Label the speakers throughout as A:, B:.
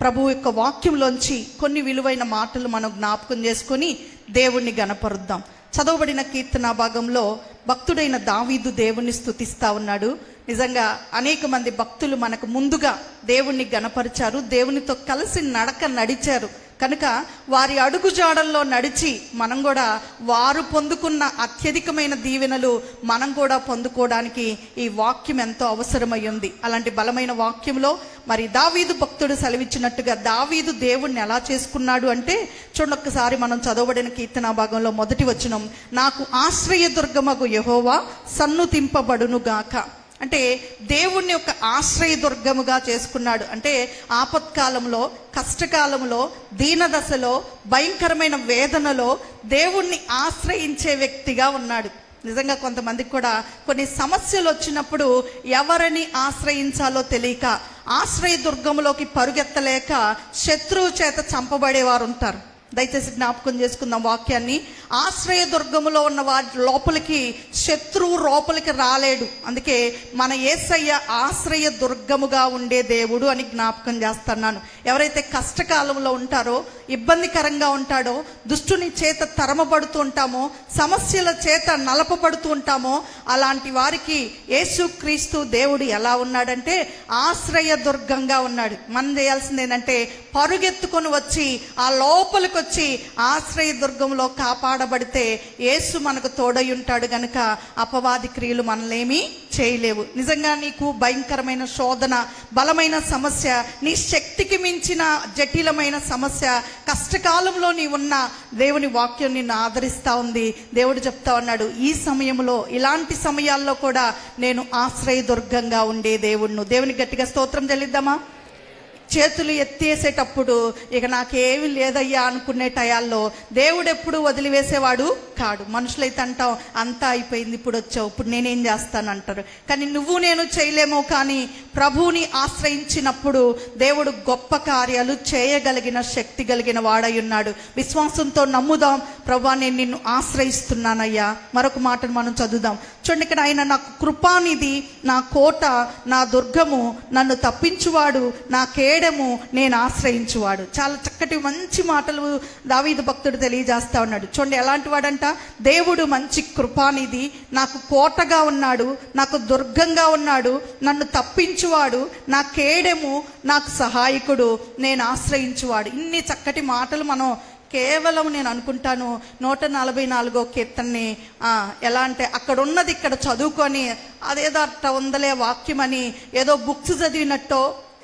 A: ప్రభు యొక్క వాక్యంలోంచి కొన్ని విలువైన మాటలు మనం జ్ఞాపకం చేసుకొని దేవుణ్ణి గనపరుద్దాం చదవబడిన కీర్తన భాగంలో భక్తుడైన దావీదు దేవుణ్ణి స్థుతిస్తా ఉన్నాడు. నిజంగా అనేక మంది భక్తులు మనకు ముందుగా దేవుణ్ణి గనపరిచారు దేవునితో కలిసి నడక నడిచారు. కనుక వారి అడుగుజాడల్లో నడిచి మనం కూడా వారు పొందుకున్న అత్యధికమైన దీవెనలు మనం కూడా పొందుకోవడానికి ఈ వాక్యం ఎంతో అవసరమై ఉంది. అలాంటి బలమైన వాక్యంలో మరి దావీదు భక్తుడు సెలవిచ్చినట్టుగా దావీదు దేవుణ్ణి ఎలా చేసుకున్నాడు అంటే చూడొక్కసారి మనం చదవబడిన కీర్తన భాగంలో మొదటి వచనం నాకు ఆశ్రయ దుర్గమగు యహోవా సన్నుతింపబడును గాక అంటే దేవుణ్ణి ఒక ఆశ్రయ దుర్గముగా చేసుకున్నాడు. అంటే ఆపత్కాలంలో కష్టకాలంలో దీనదశలో భయంకరమైన వేదనలో దేవుణ్ణి ఆశ్రయించే వ్యక్తిగా ఉన్నాడు. నిజంగా కొంతమందికి కూడా కొన్ని సమస్యలు వచ్చినప్పుడు ఎవరిని ఆశ్రయించాలో తెలియక ఆశ్రయ దుర్గంలోకి పరుగెత్తలేక శత్రువు చేత చంపబడేవారు ఉంటారు దయచేసి జ్ఞాపకం చేసుకుందాం వాక్యాన్ని. ఆశ్రయ దుర్గములో ఉన్న వారి లోపలికి శత్రువు లోపలికి రాలేడు. అందుకే మన ఏసయ్య ఆశ్రయ దుర్గముగా ఉండే దేవుడు అని జ్ఞాపకం చేస్తున్నాను. ఎవరైతే కష్టకాలంలో ఉంటారో ఇబ్బందికరంగా ఉంటాడో దుష్టుని చేత తరమబడుతూ ఉంటామో సమస్యల చేత నలపబడుతూ ఉంటామో అలాంటి వారికి యేసుక్రీస్తు దేవుడు ఎలా ఉన్నాడంటే ఆశ్రయ దుర్గంగా ఉన్నాడు. మనం చేయాల్సింది ఏంటంటే పరుగెత్తుకొని వచ్చి ఆ లోపలికి వచ్చి ఆశ్రయ దుర్గంలో కాపాడబడితే యేసు మనకు తోడై ఉంటాడు గనుక అపవాది క్రియలు మనలేమీ చేయలేవు. నిజంగా నీకు భయంకరమైన శోధన బలమైన సమస్య నీ శక్తికి మించిన జటిలమైన సమస్య కష్టకాలంలో నీ ఉన్న దేవుని వాక్యం నిన్ను ఆదరిస్తా ఉంది. దేవుడు చెప్తా ఉన్నాడు ఈ సమయంలో ఇలాంటి సమయాల్లో కూడా నేను ఆశ్రయ దుర్గంగా ఉండే దేవుణ్ణు. దేవుని గట్టిగా స్తోత్రం చెల్లిద్దామా? చేతులు ఎత్తేసేటప్పుడు ఇక నాకేమి లేదయ్యా అనుకునే టయాల్లో దేవుడు ఎప్పుడు వదిలివేసేవాడు కాడు. మనుషులైతే అంటాం అంతా అయిపోయింది ఇప్పుడు వచ్చావు ఇప్పుడు నేనేం చేస్తాను అంటారు కానీ నువ్వు నేను చేయలేమో కానీ ప్రభువుని ఆశ్రయించినప్పుడు దేవుడు గొప్ప కార్యాలు చేయగలిగిన శక్తి కలిగిన వాడై ఉన్నాడు. విశ్వాసంతో నమ్ముదాం ప్రభా నేను నిన్ను ఆశ్రయిస్తున్నానయ్యా. మరొక మాటను మనం చదువుదాం. చూడండి ఇక్కడ ఆయన నాకు కృపానిధి నా కోట నా దుర్గము నన్ను తప్పించువాడు నా కేడము నేను ఆశ్రయించువాడు. చాలా చక్కటి మంచి మాటలు దావీదు భక్తుడు తెలియజేస్తా ఉన్నాడు. చూడండి ఎలాంటి వాడంట? దేవుడు మంచి కృపానిధి నాకు కోటగా ఉన్నాడు నాకు దుర్గంగా ఉన్నాడు నన్ను తప్పించువాడు నా కేడము నాకు సహాయకుడు నేను ఆశ్రయించువాడు. ఇన్ని చక్కటి మాటలు మనం కేవలం నేను అనుకుంటాను నూట నలభై నాలుగో కీర్తనని ఎలా అంటే అక్కడ ఉన్నది ఇక్కడ చదువుకొని అదేదో అట్ట ఉందలే వాక్యం అని ఏదో బుక్స్ చదివినట్టో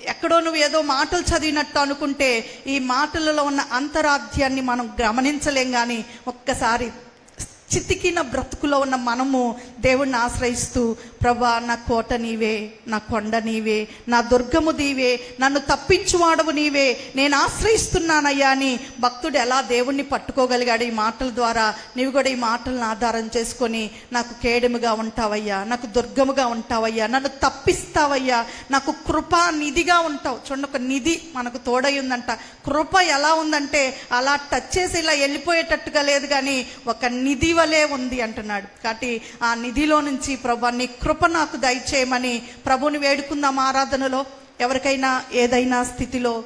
A: ఎక్కడో నువ్వు ఏదో మాటలు చదివినట్టు అనుకుంటే ఈ మాటలలో ఉన్న అంతరాధ్యాన్ని మనం గమనించలేం కానీ ఒక్కసారి చితికిన బ్రతుకులో ఉన్న మనము దేవుణ్ణి ఆశ్రయిస్తూ ప్రభా నా కోట నీవే నా కొండ నీవే నా దుర్గము నీవే నన్ను తప్పించువాడవు నీవే నేను ఆశ్రయిస్తున్నానయ్యా అని భక్తుడు ఎలా దేవుణ్ణి పట్టుకోగలిగాడు ఈ మాటల ద్వారా నీవు కూడా ఈ మాటలను ఆధారం చేసుకొని నాకు కేడముగా ఉంటావయ్యా నాకు దుర్గముగా ఉంటావయ్యా నన్ను తప్పిస్తావయ్యా నాకు కృపా నిధిగా ఉంటావు. చూడండి ఒక నిధి మనకు తోడై ఉందంట. కృప ఎలా ఉందంటే అలా టచ్ చేసి ఇలా వెళ్ళిపోయేటట్టుగా లేదు కానీ ఒక నిధి వలె ఉంది అంటున్నాడు. కాబట్టి ఆ నిధిలో నుంచి ప్రభు నీ కృప నాకు దయచేయమని ప్రభుని వేడుకుందాం ఆరాధనలో. ఎవరికైనా ఏదైనా స్థితిలో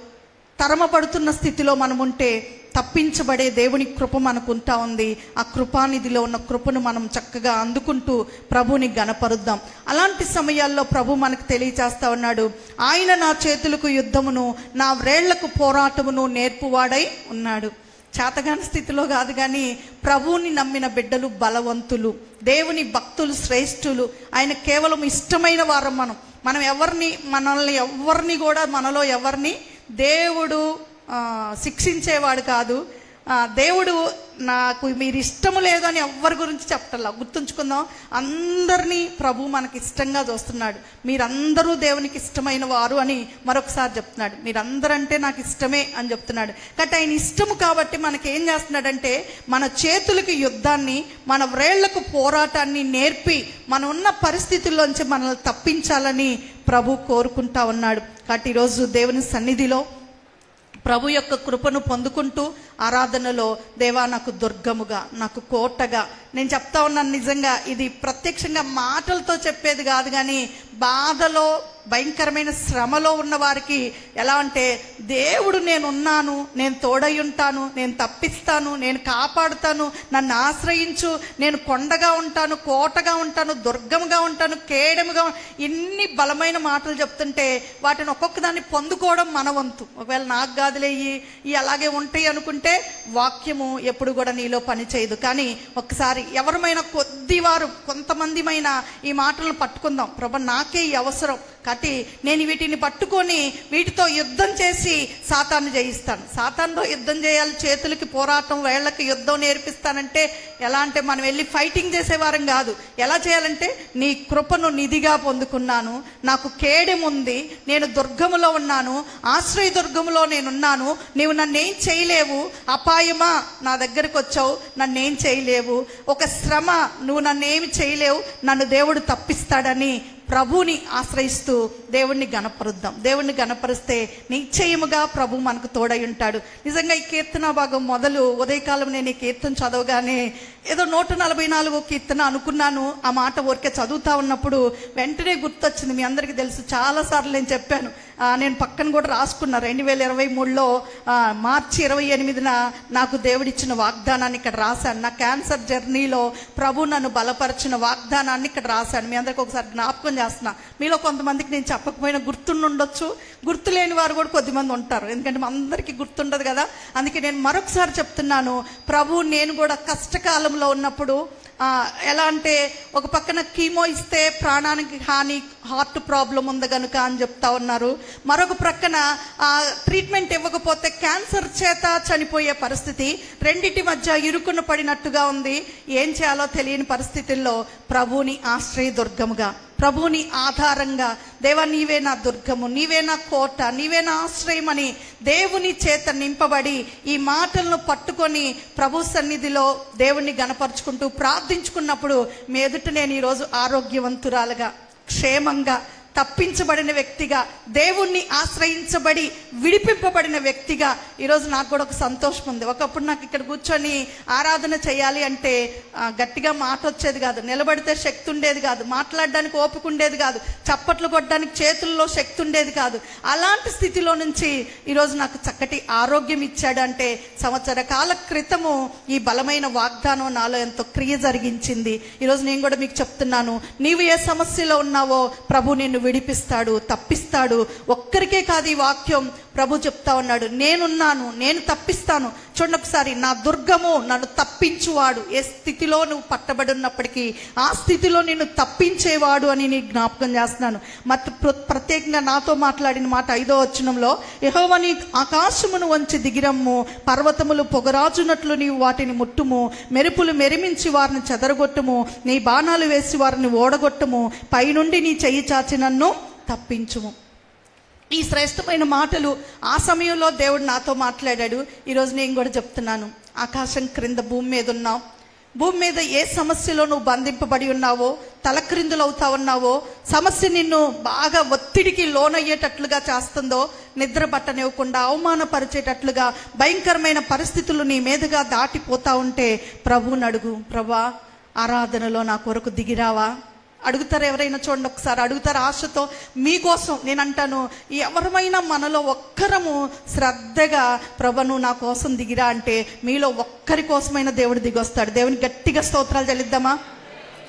A: తరమపడుతున్న స్థితిలో మనం ఉంటే తప్పించబడే దేవుని కృప మనకు ఉంటా ఉంది. ఆ కృపానిధిలో ఉన్న కృపను మనం చక్కగా అందుకుంటూ ప్రభుని గనపరుద్దాం. అలాంటి సమయాల్లో ప్రభు మనకు తెలియచేస్తా ఉన్నాడు ఆయన నా చేతులకు యుద్ధమును నా వ్రేళ్ళకు పోరాటమును నేర్పువాడై ఉన్నాడు. చేతగాని స్థితిలో కాదు కానీ ప్రభువుని నమ్మిన బిడ్డలు బలవంతులు దేవుని భక్తులు శ్రేష్ఠులు. ఆయన కేవలం ఇష్టమైన వారం మనం. మనం ఎవరిని మనల్ని ఎవరిని కూడా మనలో ఎవరిని దేవుడు శిక్షించేవాడు కాదు. దేవుడు నాకు మీరు ఇష్టము లేదు అని ఎవరి గురించి చెప్పటల్లా గుర్తుంచుకుందాం. అందరినీ ప్రభు మనకి ఇష్టంగా చూస్తున్నాడు. మీరందరూ దేవునికి ఇష్టమైన వారు అని మరొకసారి చెప్తున్నాడు. మీరందరంటే నాకు ఇష్టమే అని చెప్తున్నాడు. కాబట్టి ఆయన ఇష్టము కాబట్టి మనకి ఏం చేస్తున్నాడంటే మన చేతులకి యుద్ధాన్ని మన వ్రేళ్ళకు పోరాటాన్ని నేర్పి మన ఉన్న పరిస్థితుల్లోంచి మనల్ని తప్పించాలని ప్రభు కోరుకుంటా ఉన్నాడు. కాబట్టి ఈరోజు దేవుని సన్నిధిలో ప్రభు యొక్క కృపను పొందుకుంటూ ఆరాధనలో దేవా నాకు దుర్గముగా నాకు కోటగా నేను చెప్తా ఉన్నాను నిజంగా ఇది ప్రత్యక్షంగా మాటలతో చెప్పేది కాదు కానీ బాధలో భయంకరమైన శ్రమలో ఉన్న వారికి ఎలా అంటే దేవుడు నేను ఉన్నాను నేను తోడై ఉంటాను నేను తప్పిస్తాను నేను కాపాడుతాను నన్ను ఆశ్రయించు నేను కొండగా ఉంటాను కోటగా ఉంటాను దుర్గముగా ఉంటాను కేడముగా ఇన్ని బలమైన మాటలు చెప్తుంటే వాటిని ఒక్కొక్క దాన్ని పొందుకోవడం మన వంతు. ఒకవేళ నాకు కాదులే ఈ అలాగే ఉంటాయి అనుకుంటే వాక్యము ఎప్పుడు కూడా నీలో పని చేయదు. కానీ ఒక్కసారి ఎవరమైనా కొద్దివారు కొంతమందిమైనా ఈ మాటలను పట్టుకుందాం. ప్రభా నాకు ఈ అవసరం. కాబట్టి నేను వీటిని పట్టుకొని వీటితో యుద్ధం చేసి సాతాను జయిస్తాను. సాతాన్తో యుద్ధం చేయాలి చేతులకి పోరాటం వేళ్ళకి యుద్ధం నేర్పిస్తానంటే ఎలా అంటే మనం వెళ్ళి ఫైటింగ్ చేసేవారం కాదు. ఎలా చేయాలంటే నీ కృపను నిధిగా పొందుకున్నాను నాకు కేడెముంది నేను దుర్గములో ఉన్నాను ఆశ్రయ దుర్గములో నేనున్నాను నీవు నన్నేం చేయలేవు అపాయమా నా దగ్గరకు వచ్చావు నన్నేం చేయలేవు ఒక శ్రమ నువ్వు నన్నేమి చేయలేవు నన్ను దేవుడు తప్పిస్తాడని ప్రభుని ఆశ్రయిస్తూ దేవుణ్ణి గణపరుద్దాం. దేవుణ్ణి గణపరిస్తే నిశ్చయముగా ప్రభు మనకు తోడై ఉంటాడు. నిజంగా ఈ కీర్తన భాగం మొదలు ఉదయకాలం నేను ఈ కీర్తన చదవగానే ఏదో నూట నలభై నాలుగో కీర్తన అనుకున్నాను. ఆ మాట ఊరికే చదువుతా ఉన్నప్పుడు వెంటనే గుర్తొచ్చింది. మీ అందరికీ తెలుసు చాలాసార్లు నేను చెప్పాను. నేను పక్కన కూడా రాసుకున్నా. రెండు వేల ఇరవై మూడులో మార్చి ఇరవై ఎనిమిదిన నాకు దేవుడిచ్చిన వాగ్దానాన్ని ఇక్కడ రాశాను. నా క్యాన్సర్ జర్నీలో ప్రభు నన్ను బలపరిచిన వాగ్దానాన్ని ఇక్కడ రాశాను. మీ అందరికి ఒకసారి జ్ఞాపకం చేస్తున్నా. మీలో కొంతమందికి నేను చెప్పకపోయినా గుర్తుండొచ్చు గుర్తులేని వారు కూడా కొద్దిమంది ఉంటారు. ఎందుకంటే మా అందరికీ గుర్తుండదు కదా. అందుకే నేను మరొకసారి చెప్తున్నాను. ప్రభు నేను కూడా కష్టకాలంలో ఉన్నప్పుడు ఎలా అంటే ఒక పక్కన కీమో ఇస్తే ప్రాణానికి హాని హార్ట్ ప్రాబ్లం ఉంది కనుక అని చెప్తా ఉన్నారు. మరొక ప్రక్కన ఆ, ట్రీట్మెంట్ ఇవ్వకపోతే క్యాన్సర్ చేత చనిపోయే పరిస్థితి రెండింటి మధ్య ఇరుకున పడినట్టుగా ఉంది. ఏం చేయాలో తెలియని పరిస్థితుల్లో ప్రభుని ఆశ్రయ దుర్గముగా ప్రభుని ఆధారంగా దేవ నీవే నా దుర్గము నీవే నా కోట నీవే నా ఆశ్రయమని దేవుని చేత నింపబడి ఈ మాటలను పట్టుకొని ప్రభు సన్నిధిలో దేవుణ్ణి గనపరుచుకుంటూ ప్రార్థించుకున్నప్పుడు మీ ఎదుట నేను ఈరోజు ఆరోగ్యవంతురాలుగా క్షేమంగా తప్పించబడిన వ్యక్తిగా దేవుణ్ణి ఆశ్రయించబడి విడిపింపబడిన వ్యక్తిగా ఈరోజు నాకు కూడా ఒక సంతోషం ఉంది. ఒకప్పుడు నాకు ఇక్కడ కూర్చొని ఆరాధన చేయాలి అంటే గట్టిగా మాట వచ్చేది కాదు. నిలబడితే శక్తి ఉండేది కాదు. మాట్లాడడానికి ఓపిక ఉండేది కాదు. చప్పట్లు కొట్టడానికి చేతుల్లో శక్తి ఉండేది కాదు. అలాంటి స్థితిలో నుంచి ఈరోజు నాకు చక్కటి ఆరోగ్యం ఇచ్చాడు అంటే సంవత్సర కాల క్రితము ఈ బలమైన వాగ్దానం నాలో ఎంతో క్రియ జరిగించింది. ఈరోజు నేను కూడా మీకు చెప్తున్నాను నీవు ఏ సమస్యలో ఉన్నావో ప్రభు నిన్ను విడిపిస్తాడు తప్పిస్తాడు. ఒక్కరికే కాదు ఈ వాక్యం. ప్రభు చెప్తా ఉన్నాడు నేనున్నాను నేను తప్పిస్తాను. చూడండి ఒకసారి నా దుర్గము నన్ను తప్పించువాడు. ఏ స్థితిలో నువ్వు పట్టబడి ఉన్నప్పటికీ ఆ స్థితిలో నిన్ను తప్పించేవాడు అని నీ జ్ఞాపకం చేస్తున్నాను. మత్ ప్ర- ప్రత్యేకంగా నాతో మాట్లాడిన మాట ఐదో వచనంలో యహోవని ఆకాశమును వంచి దిగిరమ్ము. పర్వతములు పొగరాజునట్లు నీవు వాటిని ముట్టుము. మెరుపులు మెరిమించి వారిని చెదరగొట్టుము. నీ బాణాలు వేసి వారిని ఓడగొట్టుము. పైనుండి నీ చెయ్యి చాచి నన్ను తప్పించుము. ఈ శ్రేష్టమైన మాటలు ఆ సమయంలో దేవుడు నాతో మాట్లాడాడు. ఈరోజు నేను కూడా చెప్తున్నాను. ఆకాశం క్రింద భూమి మీద ఉన్నావు. భూమి మీద ఏ సమస్యలో నువ్వు బంధింపబడి ఉన్నావో తలక్రిందులు అవుతా ఉన్నావో సమస్య నిన్ను బాగా ఒత్తిడికి లోనయ్యేటట్లుగా చేస్తుందో నిద్ర పట్టనివ్వకుండా అవమానపరిచేటట్లుగా భయంకరమైన పరిస్థితులు నీ మీదుగా దాటిపోతా ఉంటే ప్రభువుని అడుగు. ప్రభా ఆరాధనలో నా కొరకు దిగిరావా? అడుగుతారు ఎవరైనా చూడండి ఒకసారి అడుగుతారు ఆశతో? మీకోసం నేను అంటాను ఎవరమైనా మనలో ఒక్కరము శ్రద్ధగా ప్రభను నా కోసం దిగిరా అంటే మీలో ఒక్కరి కోసమైనా దేవుడు దిగొస్తాడు. దేవుని గట్టిగా స్తోత్రాలు చెల్లిద్దామా?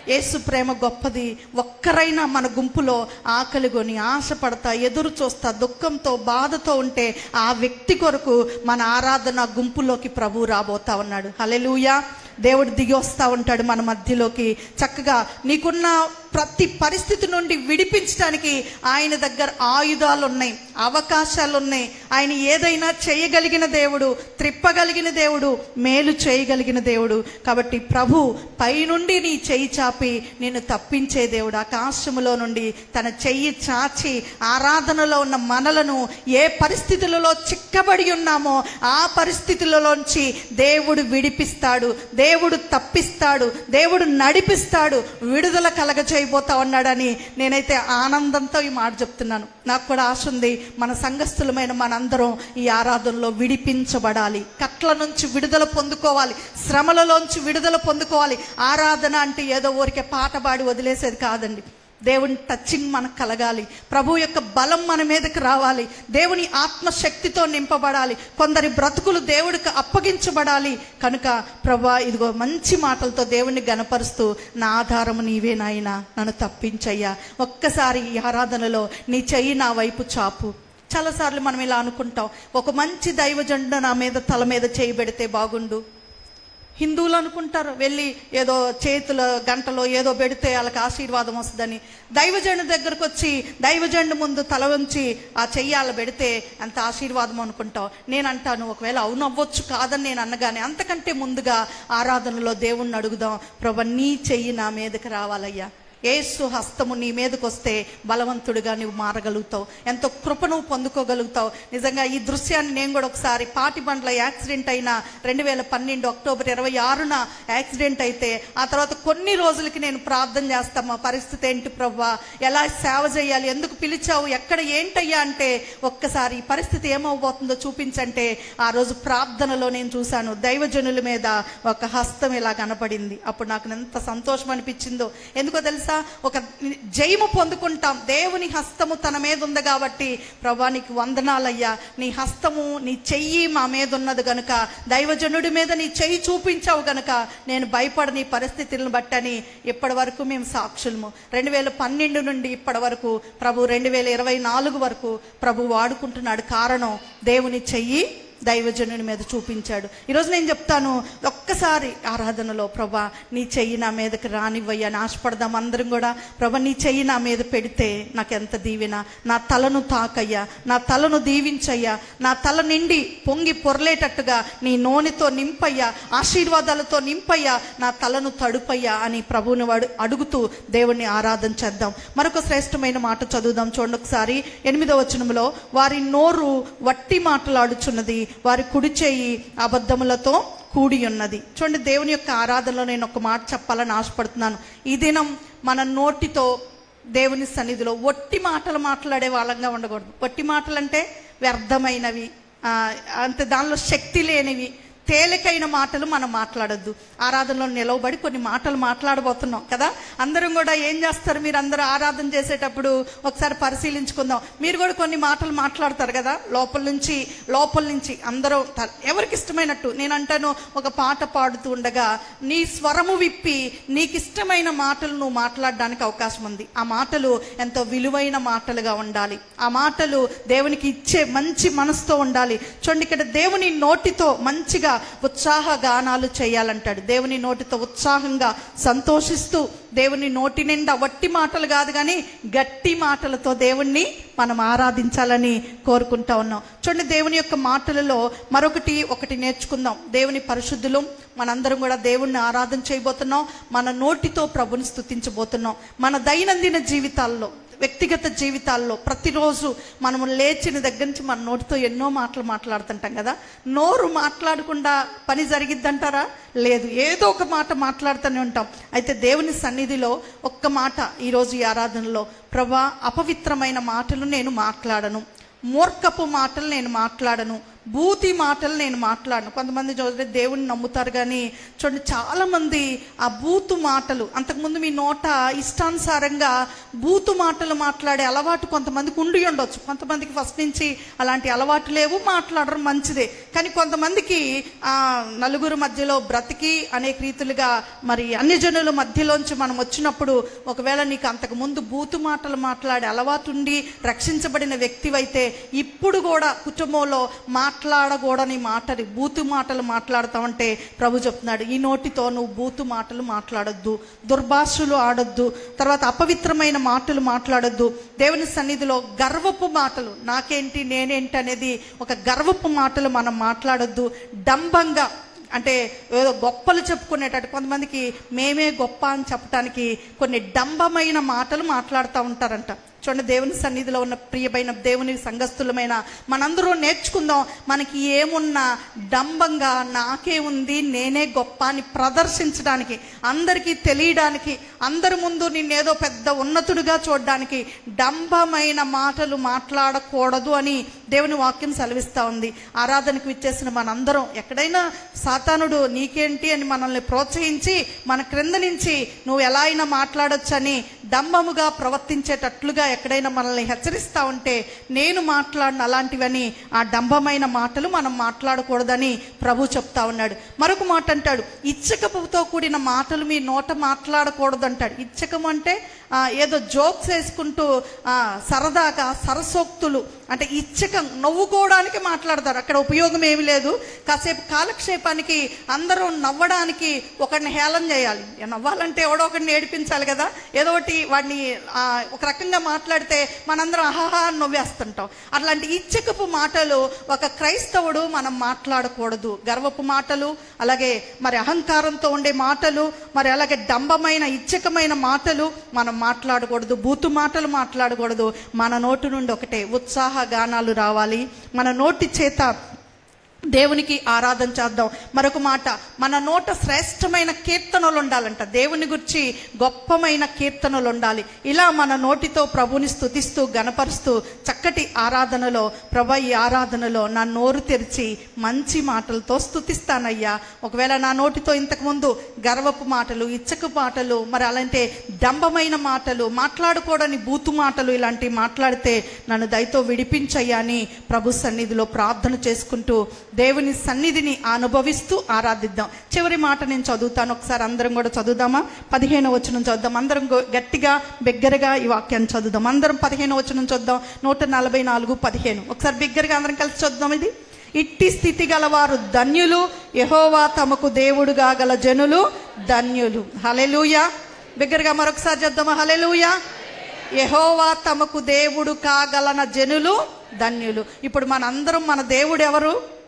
A: యేసు ప్రేమ గొప్పది. ఒక్కరైనా మన గుంపులో ఆకలిగొని ఆశపడతా ఎదురు చూస్తా దుఃఖంతో బాధతో ఉంటే ఆ వ్యక్తి కొరకు మన ఆరాధన గుంపులోకి ప్రభు రాబోతా ఉన్నాడు. హలెలుయా దేవుడు దిగి వస్తూ ఉంటాడు మన మధ్యలోకి. చక్కగా నీకున్న ప్రతి పరిస్థితి నుండి విడిపించడానికి ఆయన దగ్గర ఆయుధాలు ఉన్నాయి అవకాశాలు ఉన్నాయి ఆయన ఏదైనా చేయగలిగిన దేవుడు త్రిప్పగలిగిన దేవుడు మేలు చేయగలిగిన దేవుడు. కాబట్టి ప్రభు పైనుండి నీ చెయ్యి చాపి నేను తప్పించే దేవుడు. ఆకాశములో నుండి తన చెయ్యి చాచి ఆరాధనలో ఉన్న మనలను ఏ పరిస్థితులలో చిక్కబడి ఉన్నామో ఆ పరిస్థితులలోంచి దేవుడు విడిపిస్తాడు. దేవుడు తప్పిస్తాడు. దేవుడు నడిపిస్తాడు. విడుదల కలగచే చేయబోతా ఉన్నాడని నేనైతే ఆనందంతో ఈ మాట చెప్తున్నాను. నాకు కూడా ఆశ ఉంది మన సంఘస్థులమైన మనందరం ఈ ఆరాధనలో విడిపించబడాలి. కట్ల నుంచి విడుదల పొందుకోవాలి. శ్రమలలోంచి విడుదల పొందుకోవాలి. ఆరాధన అంటే ఏదో ఊరికే పాట పాడి వదిలేసేది కాదండి. దేవుని టచింగ్ మనకు కలగాలి. ప్రభు యొక్క బలం మన మీదకి రావాలి. దేవుని ఆత్మశక్తితో నింపబడాలి. కొందరి బ్రతుకులు దేవుడికి అప్పగించబడాలి. కనుక ప్రభా ఇదిగో మంచి మాటలతో దేవుణ్ణి గనపరుస్తూ నా ఆధారము నీవే నాయనా నన్ను తప్పించయ్యా. ఒక్కసారి ఈ ఆరాధనలో నీ చెయ్యి నా వైపు చాపు. చాలాసార్లు మనం ఇలా అనుకుంటాం ఒక మంచి దైవజండ నా మీద తల మీద చేయబెడితే బాగుండు. హిందువులు అనుకుంటారు వెళ్ళి ఏదో చేతుల గంటలో ఏదో పెడితే వాళ్ళకి ఆశీర్వాదం వస్తుందని. దైవజండు దగ్గరకు వచ్చి దైవజండు ముందు తల ఉంచి ఆ చెయ్యాల పెడితే అంత ఆశీర్వాదం అనుకుంటావు నేను అంటాను ఒకవేళ అవును అవ్వచ్చు కాదని నేను అన్నగానే అంతకంటే ముందుగా ఆరాధనలో దేవుణ్ణి అడుగుదాం. ప్రభ నీ చెయ్యి నా మీదకి రావాలయ్యా. ఏసు హస్తము నీ మీదకి వస్తే బలవంతుడిగా నువ్వు మారగలుగుతావు. ఎంతో కృప నువ్వు పొందుకోగలుగుతావు. నిజంగా ఈ దృశ్యాన్ని నేను కూడా ఒకసారి పాటి బండ్ల యాక్సిడెంట్ అయిన రెండు వేల పన్నెండు అక్టోబర్ ఇరవై ఆరున యాక్సిడెంట్ అయితే ఆ తర్వాత కొన్ని రోజులకి నేను ప్రార్థన చేస్తాను మా పరిస్థితి ఏంటి ప్రవ్వా? ఎలా సేవ చేయాలి? ఎందుకు పిలిచావు? ఎక్కడ ఏంటయ్యా అంటే ఒక్కసారి ఈ పరిస్థితి ఏమవబోతుందో చూపించంటే ఆ రోజు ప్రార్థనలో నేను చూశాను దైవజనుల మీద ఒక హస్తం ఇలా కనపడింది. అప్పుడు నాకు ఎంత సంతోషం అనిపించిందో. ఎందుకో తెలుసు? ఒక జయము పొందుకుంటాం. దేవుని హస్తము తన మీద ఉంది కాబట్టి ప్రభా నీకు వందనాలయ్యా. నీ హస్తము నీ చెయ్యి మా మీద ఉన్నది గనుక. దైవజనుడి మీద నీ చెయ్యి చూపించావు గనుక. నేను భయపడని పరిస్థితులను బట్టని ఇప్పటి వరకు మేము సాక్షులము. రెండు వేల పన్నెండు నుండి ఇప్పటి వరకు ప్రభు రెండు వేల ఇరవై నాలుగు వరకు ప్రభు వాడుకుంటున్నాడు. కారణం దేవుని చెయ్యి దైవజనుని మీద చూపించాడు. ఈరోజు నేను చెప్తాను ఒక్కసారి ఆరాధనలో ప్రభా నీ చెయ్యి నా మీదకి రానివ్వయ్యా నాశపడదాం ఆశపడదాం అందరం కూడా. ప్రభా నీ చెయ్యి నా మీద పెడితే నాకు ఎంత దీవెన? నా తలను తాకయ్యా నా తలను దీవించయ్యా నా తల నిండి పొంగి పొరలేటట్టుగా నీ నూనెతో నింపయ్యా ఆశీర్వాదాలతో నింపయ్యా నా తలను తడుపయ్యా అని ప్రభువుని వాడు అడుగుతూ దేవుణ్ణి ఆరాధన చేద్దాం. మరొక శ్రేష్టమైన మాట చదువుదాం చూడండి ఒకసారి. ఎనిమిదో వచనంలో వారి నోరు వట్టి మాటలాడుచున్నది వారి కుడి చేయి అబద్ధములతో కూడి ఉన్నది. చూడండి దేవుని యొక్క ఆరాధనలో నేను ఒక మాట చెప్పాలని ఆశపడుతున్నాను. ఈ దినం మన నోటితో దేవుని సన్నిధిలో ఒట్టి మాటలు మాట్లాడే వాళ్ళంగా ఉండకూడదు. ఒట్టి మాటలు అంటే వ్యర్థమైనవి అంతే దానిలో శక్తి లేనివి తేలికైన మాటలు మనం మాట్లాడొద్దు. ఆరాధనలో నిలవబడి కొన్ని మాటలు మాట్లాడబోతున్నాం కదా? అందరం కూడా ఏం చేస్తారు? మీరు అందరూ ఆరాధన చేసేటప్పుడు ఒకసారి పరిశీలించుకుందాం. మీరు కూడా కొన్ని మాటలు మాట్లాడతారు కదా? లోపల నుంచి లోపల నుంచి అందరూ త- ఎవరికి ఇష్టమైనట్టు? నేను అంటాను ఒక పాట పాడుతూ ఉండగా నీ స్వరము విప్పి నీకు ఇష్టమైన మాటలు నువ్వు మాట్లాడడానికి అవకాశం ఉంది. ఆ మాటలు ఎంతో విలువైన మాటలుగా ఉండాలి. ఆ మాటలు దేవునికి ఇచ్చే మంచి మనసుతో ఉండాలి. చూడండి ఇక్కడ దేవుని నోటితో మంచిగా ఉత్సాహ గానాలు చేయాలంటాడు. దేవుని నోటితో ఉత్సాహంగా సంతోషిస్తూ దేవుని నోటి నిండా వట్టి మాటలు కాదు కానీ గట్టి మాటలతో దేవుణ్ణి మనం ఆరాధించాలని కోరుకుంటా ఉన్నాం. చూడండి దేవుని యొక్క మాటలలో మరొకటి ఒకటి నేర్చుకుందాం. దేవుని పరిశుద్ధులు మనందరం కూడా దేవుణ్ణి ఆరాధన చేయబోతున్నాం. మన నోటితో ప్రభుని స్థుతించబోతున్నాం మన దైనందిన జీవితాల్లో వ్యక్తిగత జీవితాల్లో ప్రతిరోజు మనము లేచిన దగ్గర నుంచి మన నోటితో ఎన్నో మాటలు మాట్లాడుతుంటాం కదా. నోరు మాట్లాడకుండా పని జరిగిద్దంటారా? లేదు. ఏదో ఒక మాట మాట్లాడుతూనే ఉంటాం. అయితే దేవుని సన్నిధిలో ఒక్క మాట ఈరోజు ఈ ఆరాధనలో ప్రభా అపవిత్రమైన మాటలు నేను మాట్లాడను. మూర్ఖపు మాటలు నేను మాట్లాడను. బూతి మాటలు నేను మాట్లాడను. కొంతమంది చూస్తే దేవుణ్ణి నమ్ముతారు కానీ చూడండి చాలామంది ఆ బూతు మాటలు అంతకుముందు మీ నోట ఇష్టానుసారంగా బూతు మాటలు మాట్లాడే అలవాటు కొంతమందికి ఉండి ఉండొచ్చు. కొంతమందికి ఫస్ట్ నుంచి అలాంటి అలవాటు లేవు మాట్లాడడం మంచిదే. కానీ కొంతమందికి ఆ నలుగురు మధ్యలో బ్రతికి అనేక రీతులుగా మరి అన్ని జనుల మధ్యలోంచి మనం వచ్చినప్పుడు ఒకవేళ నీకు అంతకుముందు బూతు మాటలు మాట్లాడే అలవాటు ఉండి రక్షించబడిన వ్యక్తివైతే ఇప్పుడు కూడా కుటుంబంలో మాట్లాడకూడని మాటని బూతు మాటలు మాట్లాడతామంటే ప్రభు చెప్తున్నాడు ఈ నోటితో నువ్వు బూతు మాటలు మాట్లాడొద్దు దుర్భాషలు ఆడొద్దు తర్వాత అపవిత్రమైన మాటలు మాట్లాడొద్దు దేవుని సన్నిధిలో గర్వపు మాటలు నాకేంటి నేనేంటి అనేది ఒక గర్వపు మాటలు మనం మాట్లాడొద్దు డంబంగా అంటే ఏదో గొప్పలు చెప్పుకునేటట్టు కొంతమందికి మేమే గొప్ప అని చెప్పడానికి కొన్ని డంబమైన మాటలు మాట్లాడుతూ ఉంటారంట. చూడండి దేవుని సన్నిధిలో ఉన్న ప్రియమైన దేవుని సంఘస్థులమైన మనందరూ నేర్చుకుందాం మనకి ఏమున్నా డంబంగా నాకే ఉంది నేనే గొప్ప అని ప్రదర్శించడానికి అందరికీ తెలియడానికి అందరి ముందు నిన్నేదో పెద్ద ఉన్నతుడిగా చూడడానికి డంబమైన మాటలు మాట్లాడకూడదు అని దేవుని వాక్యం సెలవిస్తూ ఉంది. ఆరాధనకు ఇచ్చేసిన మనందరం ఎక్కడైనా సాతానుడు నీకేంటి అని మనల్ని ప్రోత్సహించి మన క్రింద నుంచి నువ్వు ఎలా అయినా మాట్లాడొచ్చని డంబముగా ప్రవర్తించేటట్లుగా ఎక్కడైనా మనల్ని హెచ్చరిస్తా ఉంటే నేను మాట్లాడిన అలాంటివని ఆ డంబమైన మాటలు మనం మాట్లాడకూడదని ప్రభు చెప్తా ఉన్నాడు. మరొక మాట అంటాడు ఇచ్చకపుతో కూడిన మాటలు మీ నోట మాట్లాడకూడదు అంటాడు ఇచ్చకం అంటే ఏదో జోక్స్ వేసుకుంటూ సరదాగా సరసోక్తులు అంటే ఇచ్చకం నవ్వుకోవడానికి మాట్లాడతారు. అక్కడ ఉపయోగం ఏమీ లేదు. కాసేపు కాలక్షేపానికి అందరూ నవ్వడానికి ఒకరిని హేళన చేయాలి. నవ్వాలంటే ఎవడో ఒకరిని ఏడిపించాలి కదా. ఏదో ఒకటి వాడిని ఒక రకంగా మాట్లాడితే మనందరం అహాహా నవ్వేస్తుంటాం. అట్లాంటి ఇచ్చకపు మాటలు ఒక క్రైస్తవుడు మనం మాట్లాడకూడదు. గర్వపు మాటలు అలాగే మరి అహంకారంతో ఉండే మాటలు మరి అలాగే డంబమైన ఇచ్చకమైన మాటలు మనం మాట్లాడకూడదు బూతు మాటలు మాట్లాడకూడదు. మన నోటి నుండి ఒకటే ఉత్సాహ గానాలు రావాలి. మన నోటి చేత దేవునికి ఆరాధన చేద్దాం. మరొక మాట మన నోట శ్రేష్టమైన కీర్తనలు ఉండాలంట. దేవుని గురించి గొప్పమైన కీర్తనలు ఉండాలి. ఇలా మన నోటితో ప్రభుని స్థుతిస్తూ గనపరుస్తూ చక్కటి ఆరాధనలో ప్రభ ఈ ఆరాధనలో నా నోరు తెరిచి మంచి మాటలతో స్తుతిస్తానయ్యా. ఒకవేళ నా నోటితో ఇంతకుముందు గర్వపు మాటలు ఇచ్చకు మాటలు మరి అలాంటి డంబమైన మాటలు మాట్లాడుకోవడానికి బూతు మాటలు ఇలాంటివి మాట్లాడితే నన్ను దయతో విడిపించయ్యా అని ప్రభు సన్నిధిలో ప్రార్థన చేసుకుంటూ దేవుని సన్నిధిని అనుభవిస్తూ ఆరాధిద్దాం. చివరి మాట నేను చదువుతాను. ఒకసారి అందరం కూడా చదువుదామా? పదిహేను వచనం చదువుదాం. అందరం గట్టిగా బిగ్గరగా ఈ వాక్యాన్ని చదువుదాం. అందరం పదిహేను వచనం చూద్దాం నూట నలభై నాలుగు పదిహేను. ఒకసారి బిగ్గరగా అందరం కలిసి చూద్దాం ఇది. ఇట్టి స్థితి గలవారు ధన్యులు. యహోవా తమకు దేవుడుగా గల జనులు ధన్యులు. హలెలూయా బిగ్గరగా మరొకసారి చూద్దామా హలెలూయా యహోవా తమకు దేవుడు కాగలన జనులు ధన్యులు. ఇప్పుడు మనందరం మన దేవుడు ఎవరు?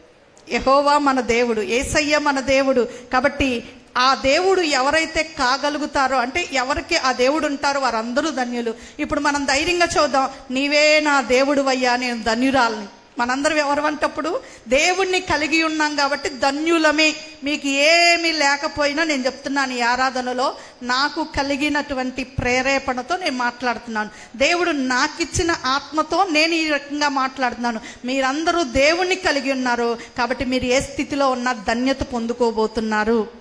A: యహోవా మన దేవుడు ఏసయ్య మన దేవుడు. కాబట్టి ఆ దేవుడు ఎవరైతే కాగలుగుతారో అంటే ఎవరికి ఆ దేవుడు ఉంటారో వారందరూ ధన్యులు. ఇప్పుడు మనం ధైర్యంగా చూద్దాం నీవే నా దేవుడు అయ్యా నేను ధన్యురాలని. మనందరం ఎవరంటప్పుడు దేవుణ్ణి కలిగి ఉన్నాం కాబట్టి ధన్యులమే. మీకు ఏమీ లేకపోయినా నేను చెప్తున్నాను ఈ ఆరాధనలో నాకు కలిగినటువంటి ప్రేరేపణతో నేను మాట్లాడుతున్నాను. దేవుడు నాకిచ్చిన ఆత్మతో నేను ఈ రకంగా మాట్లాడుతున్నాను. మీరందరూ దేవుణ్ణి కలిగి ఉన్నారు కాబట్టి మీరు ఏ స్థితిలో ఉన్న ధన్యత పొందుకోబోతున్నారు.